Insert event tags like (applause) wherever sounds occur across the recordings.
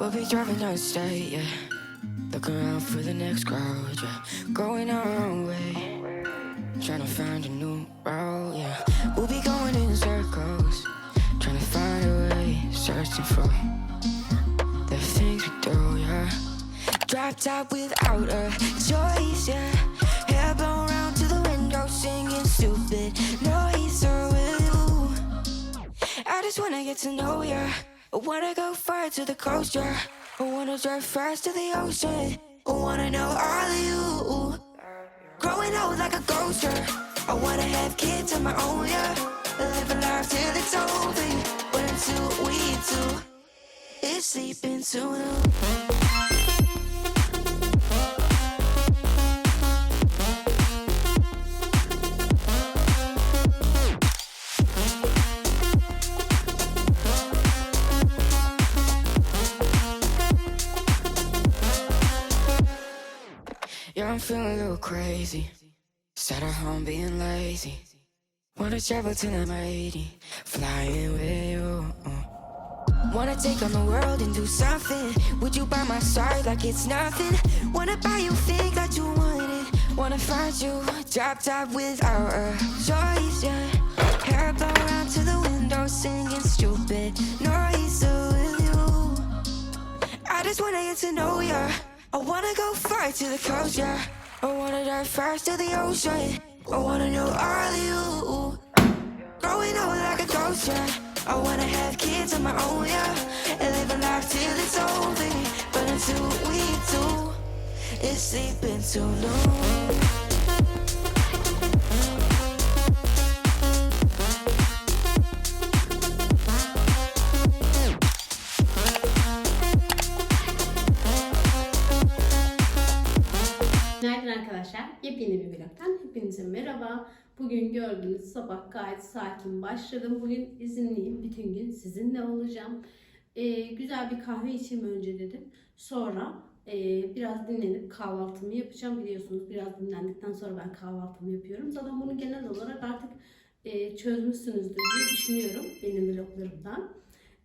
We'll be driving down the state, yeah. Looking around for the next crowd, yeah. Going our own way. Trying to find a new route, yeah. We'll be going in circles. Trying to find a way. Searching for the things we do, yeah. Drop top without a choice, yeah. Hair blown round to the window, singing stupid noise. Or oh. will you? I just wanna get to know ya. I wanna go far to the coast, yeah. I wanna drive fast to the ocean. I wanna know all of you. Growing old like a ghost, yeah. I wanna have kids of my own, yeah. Live a life till it's over. But until we do, it's sleeping soon. Yeah, feeling a little crazy. Sat at home being lazy. Wanna travel till I'm 80, flying with you. Wanna take on the world and do something. Would you buy my side like it's nothing? Wanna buy you things that you wanted. Wanna find you, drop top without a choice, yeah. Hair blow around to the window, singing stupid noise with you. I just wanna get to know ya. I wanna go far to the coast, yeah. I wanna dive fast to the ocean. I wanna know all of you. Growing old like a yeah. I wanna have kids of my own, yeah. And live a life till it's over. But until we do, it's sleeping too long. Vlogtan hepinize merhaba. Bugün gördüğünüz sabah gayet sakin başladım. Bugün izinliyim. Bütün gün sizinle olacağım. Ee, güzel bir kahve içeyim önce dedim. Sonra e, biraz dinlenip kahvaltımı yapacağım. Biliyorsunuz biraz dinlendikten sonra ben kahvaltımı yapıyorum. Zaten bunu genel olarak artık e, çözmüşsünüzdür diye düşünüyorum benim vloglarımdan.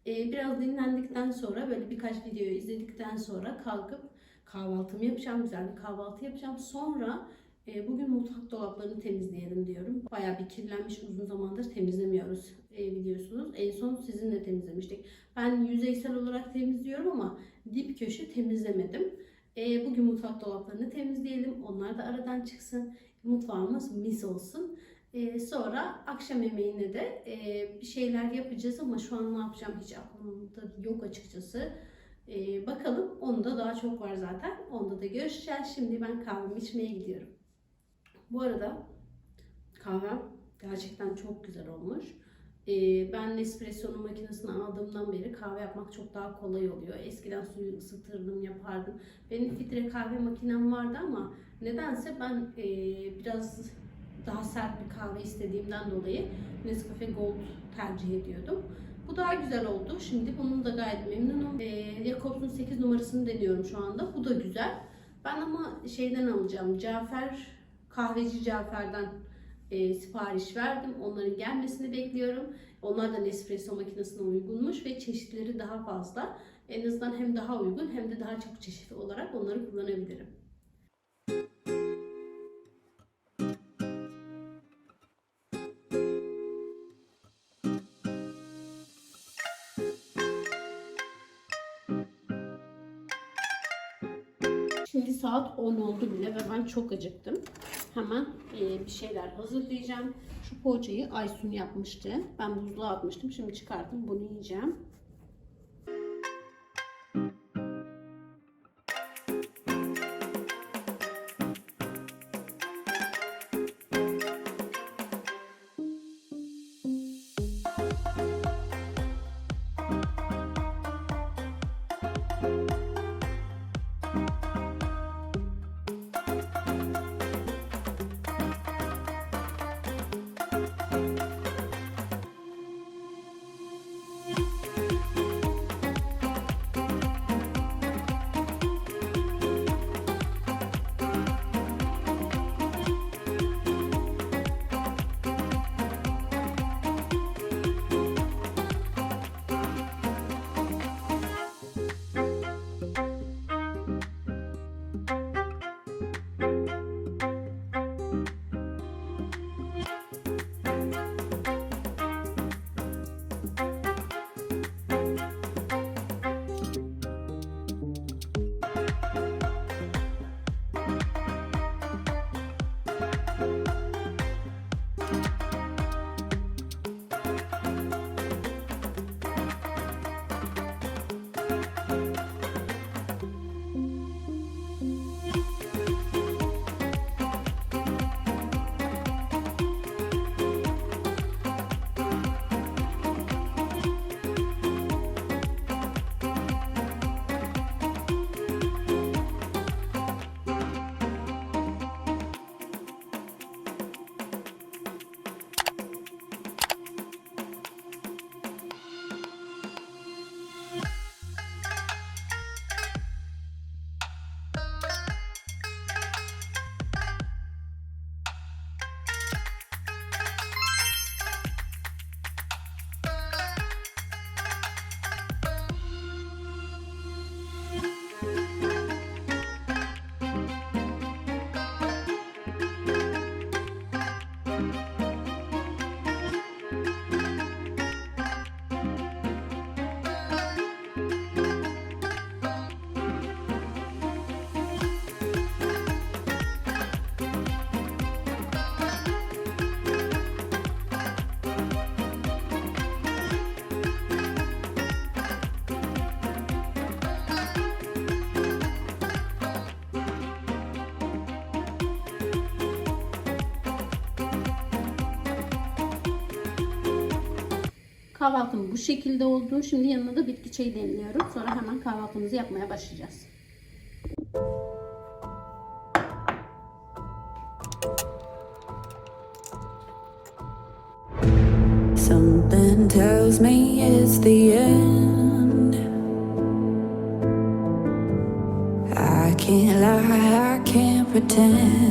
Ee, biraz dinlendikten sonra böyle birkaç video izledikten sonra kalkıp kahvaltımı yapacağım. Güzel bir kahvaltı yapacağım. Sonra e, bugün mutfak dolaplarını temizleyelim diyorum. Bayağı bir kirlenmiş uzun zamandır temizlemiyoruz e, biliyorsunuz. En son sizinle temizlemiştik. Ben yüzeysel olarak temizliyorum ama dip köşe temizlemedim. E, bugün mutfak dolaplarını temizleyelim. Onlar da aradan çıksın. Mutfağımız mis olsun. Sonra akşam yemeğine de bir şeyler yapacağız ama şu an ne yapacağım hiç aklımda yok açıkçası. Bakalım onda daha çok var zaten. Onda da görüşeceğiz. Şimdi ben kahvemi içmeye gidiyorum. Bu arada kahvem gerçekten çok güzel olmuş. Ee, ben Nespresso'nun makinesini aldığımdan beri kahve yapmak çok daha kolay oluyor. Eskiden suyu ısıtırdım, yapardım. Benim filtre kahve makinem vardı ama nedense ben e, biraz daha sert bir kahve istediğimden dolayı Nescafe Gold tercih ediyordum. Bu daha güzel oldu. Şimdi bunun da gayet memnunum. Ee, Jacobs'un 8 numarasını deniyorum şu anda. Bu da güzel. Ben ama şeyden alacağım. Cafer, kahveci Cafer'den e, sipariş verdim. Onların gelmesini bekliyorum. Onlar da Nespresso makinesine uygunmuş ve çeşitleri daha fazla. En azından hem daha uygun hem de daha çok çeşitli olarak onları kullanabilirim. Şimdi saat 10 oldu bile ve ben çok acıktım. Hemen e, bir şeyler hazırlayacağım. Şu poğaçayı Aysun yapmıştı. Ben buzluğa atmıştım. Şimdi çıkarttım. Bunu yiyeceğim. Kahvaltım bu şekilde oldu. Şimdi yanına da bitki çayı demliyorum. Sonra hemen kahvaltımızı yapmaya başlayacağız. Something tells me it's the end. I can't lie, I can't pretend.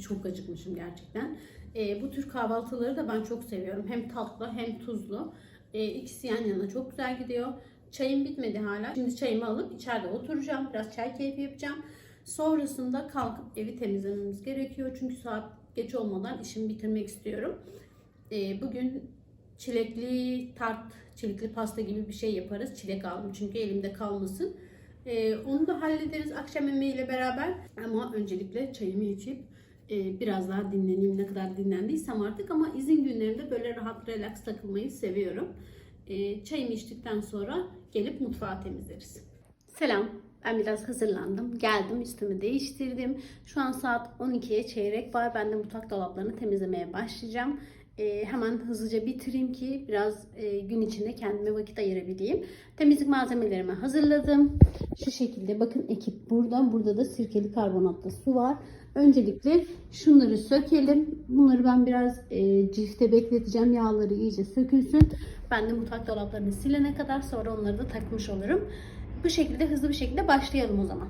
Çok acıkmışım gerçekten. Ee, bu tür kahvaltıları da ben çok seviyorum. Hem tatlı hem tuzlu. Ee, ikisi yan yana çok güzel gidiyor. Çayım bitmedi hala. Şimdi çayımı alıp içeride oturacağım. Biraz çay keyfi yapacağım. Sonrasında kalkıp evi temizlememiz gerekiyor. Çünkü saat geç olmadan işimi bitirmek istiyorum. Ee, bugün çilekli tart, çilekli pasta gibi bir şey yaparız. Çilek aldım çünkü elimde kalmasın. Ee, onu da hallederiz akşam yemeğiyle beraber. Ama öncelikle çayımı içip e, biraz daha dinleneyim ne kadar dinlendiysem artık. Ama izin günlerimde böyle rahat relax takılmayı seviyorum. Ee, çayımı içtikten sonra gelip mutfağı temizleriz. Selam. Ben biraz hazırlandım. Geldim üstümü değiştirdim. Şu an saat 12'ye çeyrek var. Ben de mutfak dolaplarını temizlemeye başlayacağım. Ee, hemen hızlıca bitireyim ki biraz e, gün içinde kendime vakit ayırabileyim. Temizlik malzemelerimi hazırladım. Şu şekilde bakın ekip burada. Burada da sirkeli karbonatlı su var. Öncelikle şunları sökelim. Bunları ben biraz e, cifte bekleteceğim. Yağları iyice sökülsün. Ben de mutfak dolaplarını silene kadar sonra onları da takmış olurum. Bu şekilde hızlı bir şekilde başlayalım o zaman.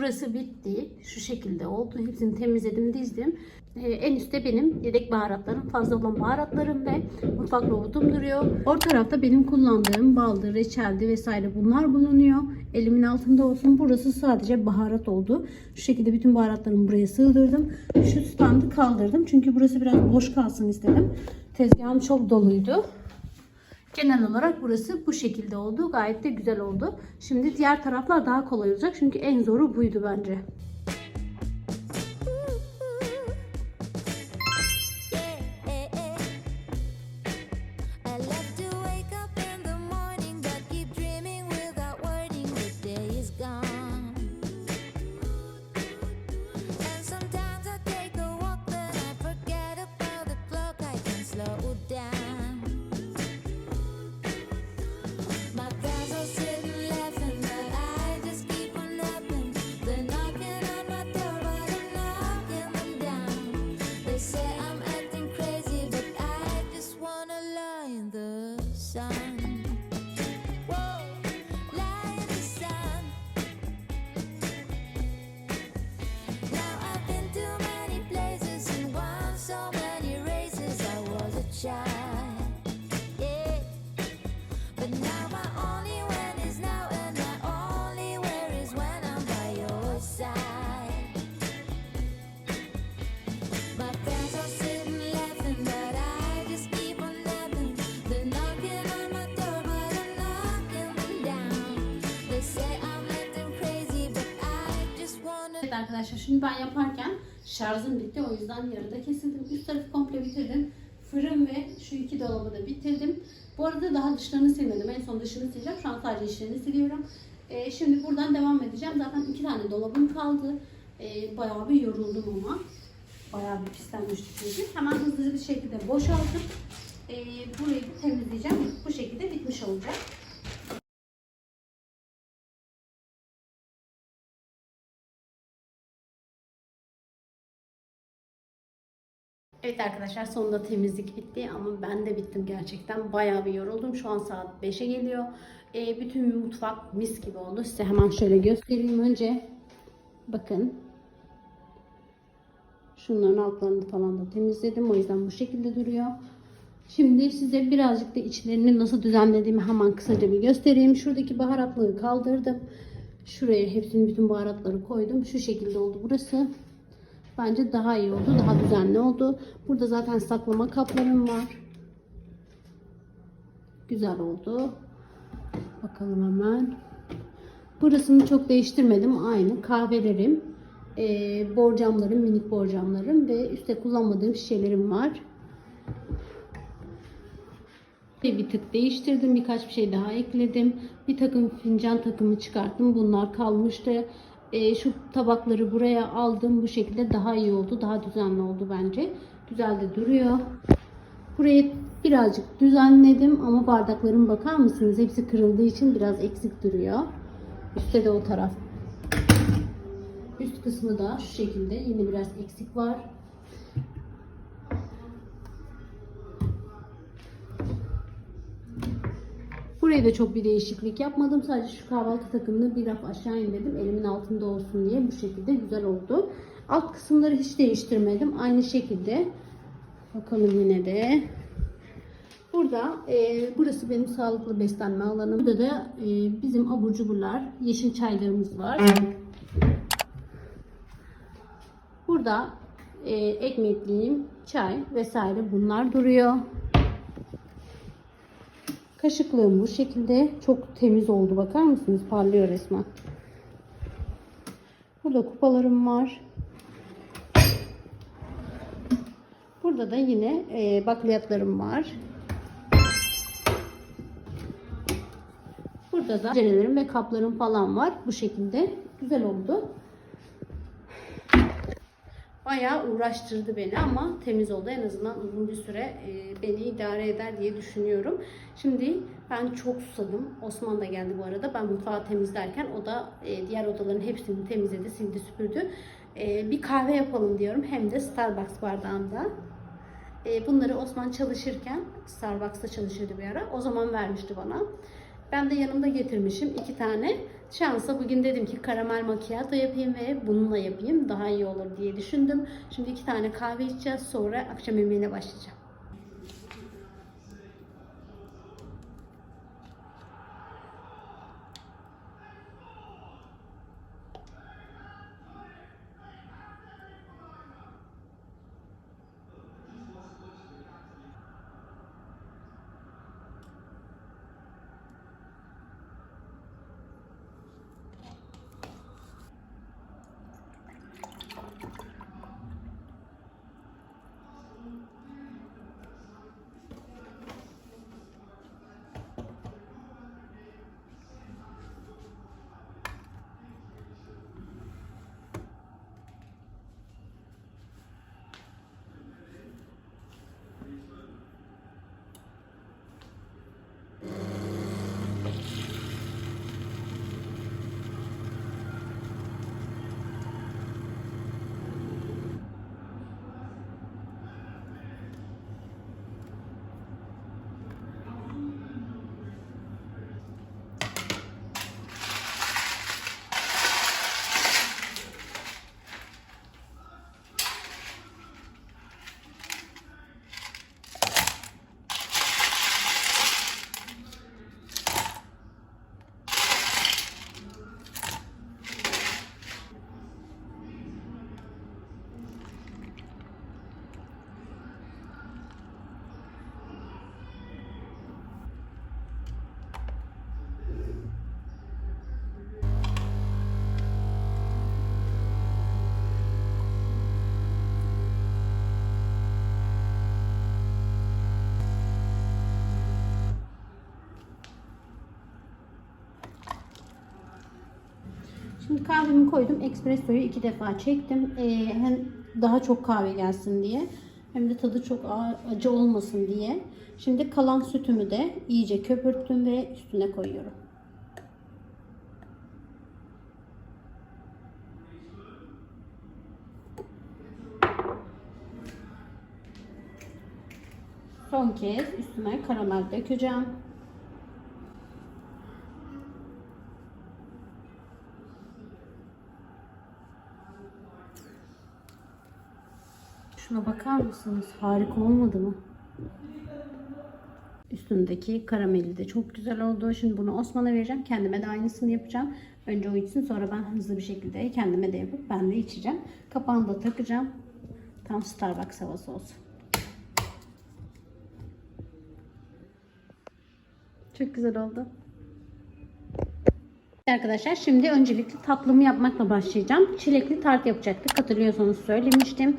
Burası bitti. Şu şekilde oldu. Hepsini temizledim, dizdim. Ee, en üstte benim yedek baharatlarım, fazla olan baharatlarım ve mutfak robotum duruyor. Orta tarafta benim kullandığım baldı, reçeldi vesaire bunlar bulunuyor. Elimin altında olsun. Burası sadece baharat oldu. Şu şekilde bütün baharatlarımı buraya sığdırdım. Şu standı kaldırdım. Çünkü burası biraz boş kalsın istedim. Tezgahım çok doluydu. Genel olarak burası bu şekilde oldu. Gayet de güzel oldu. Şimdi diğer taraflar daha kolay olacak. Çünkü en zoru buydu bence. Arkadaşlar şimdi ben yaparken şarjım bitti. O yüzden yarıda kesildim. Üst tarafı komple bitirdim. Fırın ve şu iki dolabı da bitirdim. Bu arada daha dışlarını silmedim. En son dışını sileceğim. Şu an sadece içlerini siliyorum. Ee, şimdi buradan devam edeceğim. Zaten iki tane dolabım kaldı. Ee, bayağı bir yoruldum ama. Bayağı bir pislenmişti çünkü. Hemen hızlı bir şekilde boşaltıp e, burayı temizleyeceğim. Bu şekilde bitmiş olacak. Evet arkadaşlar sonunda temizlik bitti ama ben de bittim gerçekten. Bayağı bir yoruldum. Şu an saat 5'e geliyor. Ee, bütün mutfak mis gibi oldu. Size hemen şöyle göstereyim önce. Bakın. Şunların altlarını falan da temizledim. O yüzden bu şekilde duruyor. Şimdi size birazcık da içlerini nasıl düzenlediğimi hemen kısaca bir göstereyim. Şuradaki baharatlığı kaldırdım. Şuraya hepsinin bütün baharatları koydum. Şu şekilde oldu burası. Bence daha iyi oldu. Daha düzenli oldu. Burada zaten saklama kaplarım var. Güzel oldu. Bakalım hemen. Burasını çok değiştirmedim. Aynı kahvelerim, e, borcamlarım, minik borcamlarım ve üstte kullanmadığım şişelerim var. Bir tık değiştirdim. Birkaç bir şey daha ekledim. Bir takım fincan takımı çıkarttım. Bunlar kalmıştı. Ee, şu tabakları buraya aldım. Bu şekilde daha iyi oldu. Daha düzenli oldu bence. Güzel de duruyor. Burayı birazcık düzenledim ama bardakların bakar mısınız? Hepsi kırıldığı için biraz eksik duruyor. Üstte de o taraf. Üst kısmı da şu şekilde. Yine biraz eksik var. Buraya da çok bir değişiklik yapmadım. Sadece şu kahvaltı takımını bir raf aşağı indirdim. Elimin altında olsun diye bu şekilde güzel oldu. Alt kısımları hiç değiştirmedim. Aynı şekilde. Bakalım yine de. Burada e, burası benim sağlıklı beslenme alanım. Burada da e, bizim abur cuburlar, yeşil çaylarımız var. Burada e, ekmekliğim, çay vesaire bunlar duruyor. Kaşıklığım bu şekilde. Çok temiz oldu. Bakar mısınız? Parlıyor resmen. Burada kupalarım var. Burada da yine e, bakliyatlarım var. Burada da tencerelerim ve kaplarım falan var. Bu şekilde. Güzel oldu. Bayağı uğraştırdı beni ama temiz oldu. En azından uzun bir süre e, beni idare eder diye düşünüyorum. Şimdi ben çok susadım. Osman da geldi bu arada. Ben mutfağı temizlerken o da e, diğer odaların hepsini temizledi, sildi, süpürdü. E, bir kahve yapalım diyorum. Hem de Starbucks bardağında. Bunları Osman çalışırken, Starbucks'ta çalışıyordu bir ara. O zaman vermişti bana. Ben de yanımda getirmişim iki tane. Şansa bugün dedim ki karamel macchiato yapayım ve bununla yapayım. Daha iyi olur diye düşündüm. Şimdi iki tane kahve içeceğiz. Sonra akşam yemeğine başlayacağım. Şimdi kahvemi koydum. Espressoyu iki defa çektim. Ee, hem daha çok kahve gelsin diye. Hem de tadı çok acı olmasın diye. Şimdi kalan sütümü de iyice köpürttüm ve üstüne koyuyorum. Son kez üstüne karamel dökeceğim. Şuna bakar mısınız? Harika olmadı mı? Üstündeki karameli de çok güzel oldu. Şimdi bunu Osman'a vereceğim. Kendime de aynısını yapacağım. Önce o içsin sonra ben hızlı bir şekilde kendime de yapıp ben de içeceğim. Kapağını da takacağım. Tam Starbucks havası olsun. Çok güzel oldu. Arkadaşlar şimdi öncelikle tatlımı yapmakla başlayacağım. Çilekli tart yapacaktık. Hatırlıyorsanız söylemiştim.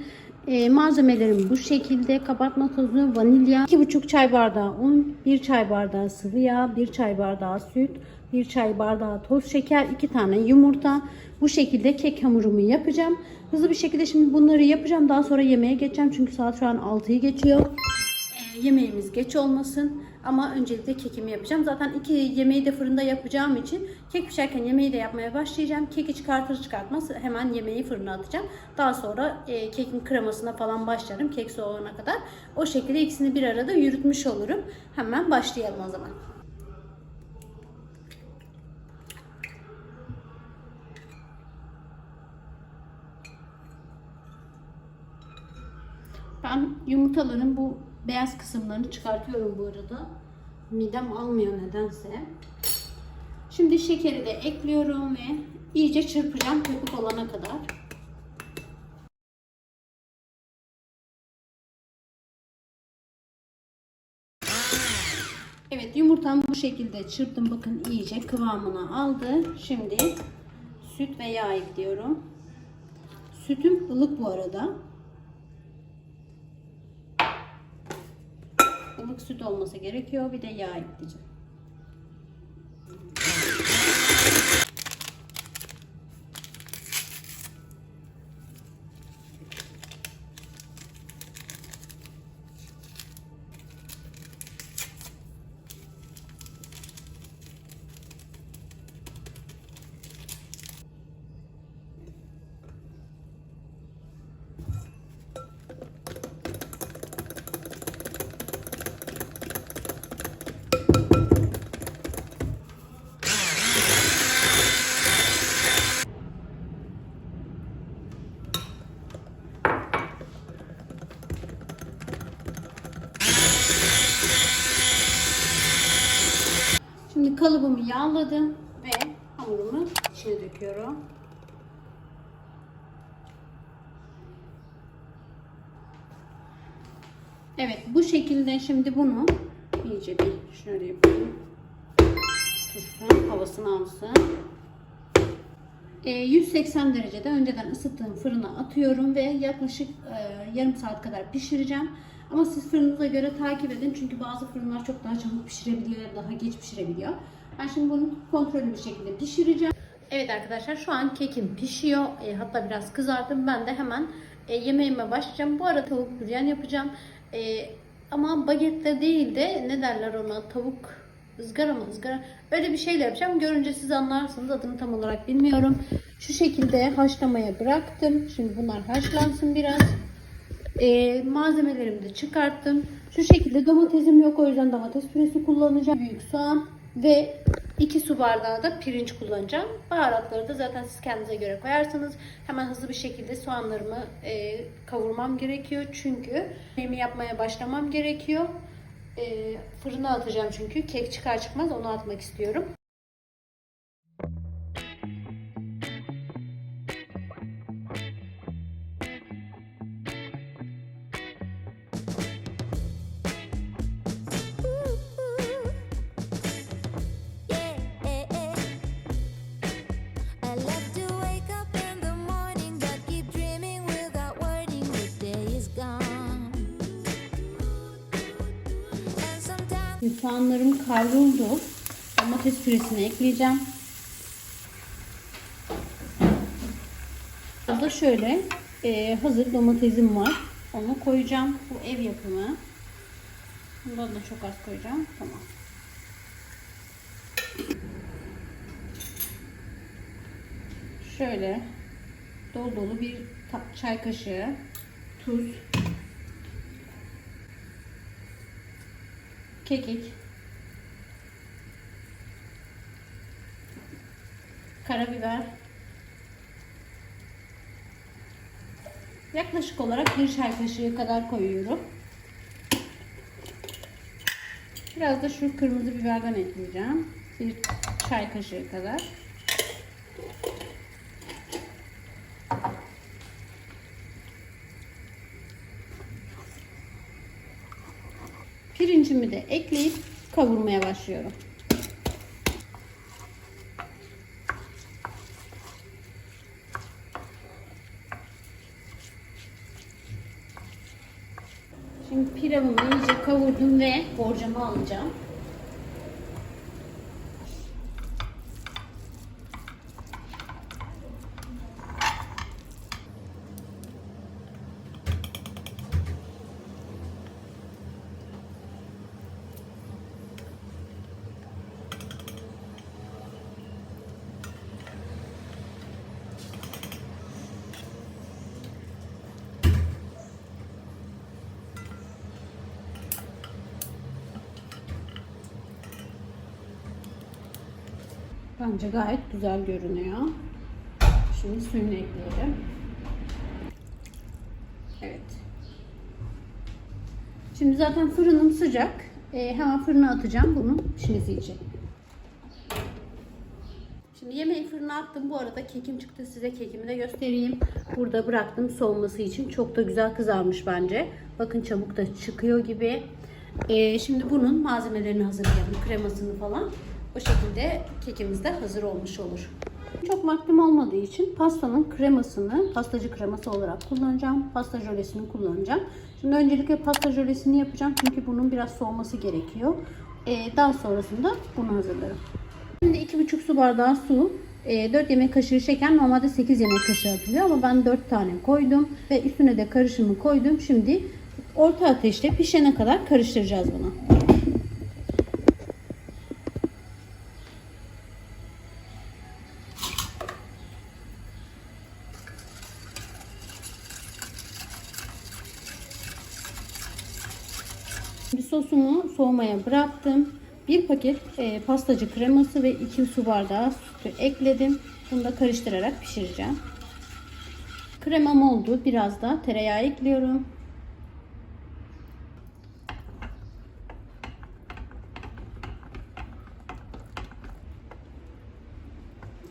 Ee, malzemelerim bu şekilde. Kabartma tozu, vanilya, 2,5 çay bardağı un, 1 çay bardağı sıvı yağ, 1 çay bardağı süt, 1 çay bardağı toz şeker, 2 tane yumurta. Bu şekilde kek hamurumu yapacağım. Hızlı bir şekilde şimdi bunları yapacağım. Daha sonra yemeğe geçeceğim. Çünkü saat şu an 6'yı geçiyor. Ee, yemeğimiz geç olmasın. Ama öncelikle kekimi yapacağım. Zaten iki yemeği de fırında yapacağım için kek pişerken yemeği de yapmaya başlayacağım. Keki çıkartır çıkartmaz hemen yemeği fırına atacağım. Daha sonra e, kekin kremasına falan başlarım. Kek soğuyana kadar. O şekilde ikisini bir arada yürütmüş olurum. Hemen başlayalım o zaman. Ben yumurtaların bu beyaz kısımlarını çıkartıyorum bu arada. Midem almıyor nedense. Şimdi şekeri de ekliyorum ve iyice çırpacağım köpük olana kadar. Evet yumurtam bu şekilde çırptım. Bakın iyice kıvamını aldı. Şimdi süt ve yağ ekliyorum. Sütüm ılık bu arada. Ilık süt olması gerekiyor. Bir de yağ ekleyeceğim. Şimdi kalıbımı yağladım ve hamurumu içine döküyorum. Evet bu şekilde şimdi bunu iyice bir şöyle yapayım. Tutsun havasını alsın. E, 180 derecede önceden ısıttığım fırına atıyorum ve yaklaşık e, yarım saat kadar pişireceğim. Ama siz fırınıza göre takip edin çünkü bazı fırınlar çok daha çabuk pişirebiliyor ya daha geç pişirebiliyor. Ben şimdi bunu kontrollü bir şekilde pişireceğim. Evet arkadaşlar şu an kekim pişiyor. E, hatta biraz kızardım. Ben de hemen e, yemeğime başlayacağım. Bu arada tavuk büryan yapacağım. E, ama bagette değil de ne derler ona tavuk ızgara mı ızgara öyle bir şeyle yapacağım. Görünce siz anlarsınız adını tam olarak bilmiyorum. Şu şekilde haşlamaya bıraktım. Şimdi bunlar haşlansın biraz. Ee, malzemelerimi de çıkarttım. Şu şekilde domatesim yok o yüzden domates püresi kullanacağım. Büyük soğan ve 2 su bardağı da pirinç kullanacağım. Baharatları da zaten siz kendinize göre koyarsınız. Hemen hızlı bir şekilde soğanlarımı e, kavurmam gerekiyor. Çünkü yemeği yapmaya başlamam gerekiyor. E, fırına atacağım çünkü. Kek çıkar çıkmaz onu atmak istiyorum. Soğanlarım kavruldu. Domates püresini ekleyeceğim. Burada şöyle e, hazır domatesim var. Onu koyacağım. Bu ev yapımı. Bundan da çok az koyacağım. Tamam. Şöyle dolu dolu bir çay kaşığı tuz, kekik, karabiber, yaklaşık olarak bir çay kaşığı kadar koyuyorum. Biraz da şu kırmızı biberden ekleyeceğim. Bir çay kaşığı kadar. Pirincimi de ekleyip kavurmaya başlıyorum. Şimdi pilavımı iyice kavurdum ve borcamı alacağım. Bence gayet güzel görünüyor. Şimdi suyunu ekleyelim. Evet. Şimdi zaten fırınım sıcak. Ee, hemen fırına atacağım bunu pişmesi için. Şimdi yemeği fırına attım. Bu arada kekim çıktı. Size kekimi de göstereyim. Burada bıraktım soğuması için. Çok da güzel kızarmış bence. Bakın çabuk da çıkıyor gibi. Ee, şimdi bunun malzemelerini hazırlayalım. Kremasını falan. O şekilde kekimiz de hazır olmuş olur. Çok vaktim olmadığı için pastanın kremasını pastacı kreması olarak kullanacağım. Pasta jölesini kullanacağım. Şimdi öncelikle pasta jölesini yapacağım. Çünkü bunun biraz soğuması gerekiyor. Ee, daha sonrasında bunu hazırlarım. Şimdi 2,5 su bardağı su, 4 yemek kaşığı şeker normalde 8 yemek kaşığı atılıyor ama ben 4 tane koydum ve üstüne de karışımı koydum. Şimdi orta ateşte pişene kadar karıştıracağız bunu. Şimdi sosumu soğumaya bıraktım. Bir paket e, pastacı kreması ve 2 su bardağı sütü ekledim. Bunu da karıştırarak pişireceğim. Kremam oldu. Biraz da tereyağı ekliyorum.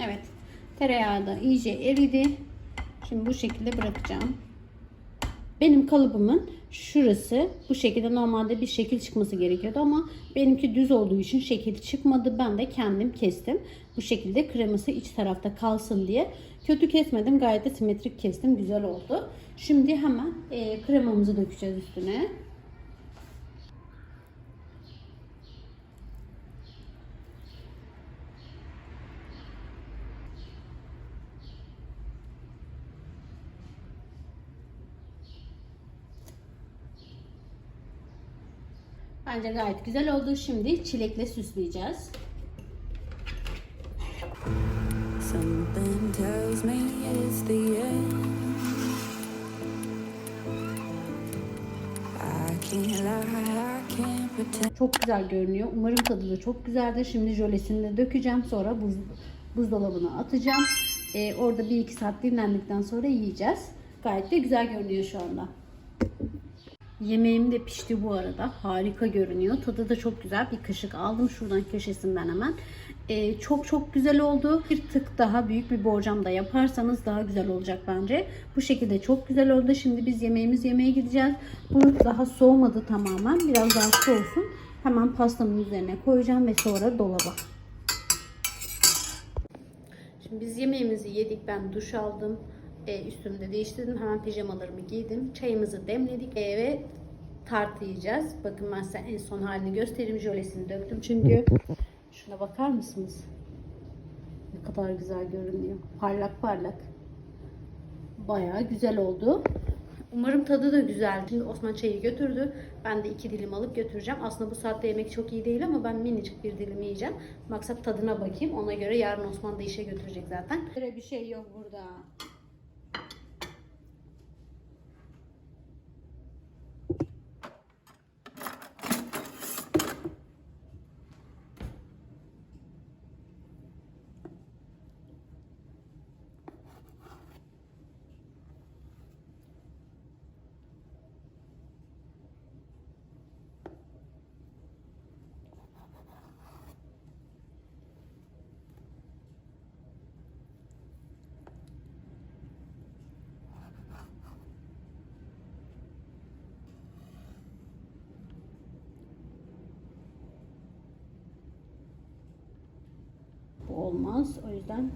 Evet. Tereyağı da iyice eridi. Şimdi bu şekilde bırakacağım. Benim kalıbımın şurası bu şekilde normalde bir şekil çıkması gerekiyordu ama benimki düz olduğu için şekil çıkmadı. Ben de kendim kestim. Bu şekilde kreması iç tarafta kalsın diye. Kötü kesmedim. Gayet de simetrik kestim. Güzel oldu. Şimdi hemen e, kremamızı dökeceğiz üstüne. Bence gayet güzel oldu. Şimdi çilekle süsleyeceğiz. Something tells me it's the end. Çok güzel görünüyor. Umarım tadı da çok güzeldir. Şimdi jölesini de dökeceğim. Sonra buz, buzdolabına atacağım. Ee, orada 1-2 saat dinlendikten sonra yiyeceğiz. Gayet de güzel görünüyor şu anda. Yemeğim de pişti bu arada. Harika görünüyor. Tadı da çok güzel. Bir kaşık aldım şuradan köşesinden hemen. Ee, çok çok güzel oldu. Bir tık daha büyük bir borcam da yaparsanız daha güzel olacak bence. Bu şekilde çok güzel oldu. Şimdi biz yemeğimiz yemeye gideceğiz. Bu daha soğumadı tamamen. Biraz daha soğusun. Hemen pastamın üzerine koyacağım ve sonra dolaba. Şimdi biz yemeğimizi yedik. Ben duş aldım. E, üstümü de değiştirdim. Hemen pijamalarımı giydim. Çayımızı demledik e, ve tart yiyeceğiz. Bakın ben size en son halini göstereyim. Jölesini döktüm çünkü. (laughs) Şuna bakar mısınız? Ne kadar güzel görünüyor. Parlak parlak. Bayağı güzel oldu. Umarım tadı da güzel. Şimdi Osman çayı götürdü. Ben de iki dilim alıp götüreceğim. Aslında bu saatte yemek çok iyi değil ama ben minicik bir dilim yiyeceğim. Maksat tadına bakayım. Ona göre yarın Osman da işe götürecek zaten. Bir şey yok burada. Olmaz. O yüzden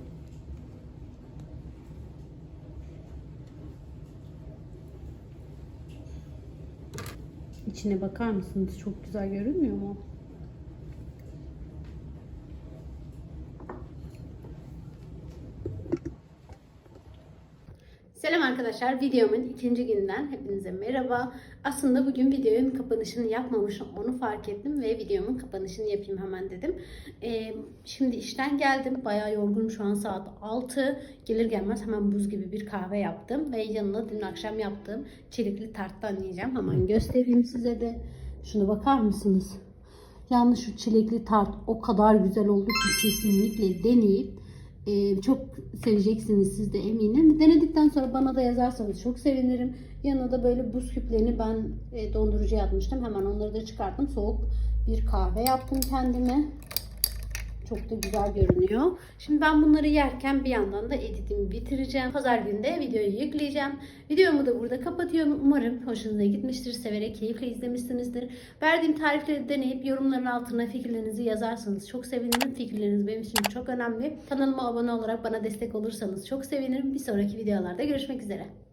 İçine bakar mısınız? Çok güzel görünmüyor mu? Selam arkadaşlar. Videomun ikinci günden hepinize merhaba. Aslında bugün videonun kapanışını yapmamışım. Onu fark ettim ve videomun kapanışını yapayım hemen dedim. Ee, şimdi işten geldim. Bayağı yorgunum. Şu an saat 6. Gelir gelmez hemen buz gibi bir kahve yaptım. Ve yanına dün akşam yaptığım çelikli tarttan yiyeceğim. Hemen göstereyim size de. Şuna bakar mısınız? Yalnız şu çilekli tart o kadar güzel oldu ki kesinlikle deneyip ee, çok seveceksiniz siz de eminim. Denedikten sonra bana da yazarsanız çok sevinirim. Yanına da böyle buz küplerini ben e, dondurucuya atmıştım. Hemen onları da çıkarttım. Soğuk bir kahve yaptım kendime. Çok da güzel görünüyor. Şimdi ben bunları yerken bir yandan da editimi bitireceğim. Pazar günü de videoyu yükleyeceğim. Videomu da burada kapatıyorum. Umarım hoşunuza gitmiştir. Severek, keyifle izlemişsinizdir. Verdiğim tarifleri deneyip yorumların altına fikirlerinizi yazarsanız çok sevinirim. Fikirleriniz benim için çok önemli. Kanalıma abone olarak bana destek olursanız çok sevinirim. Bir sonraki videolarda görüşmek üzere.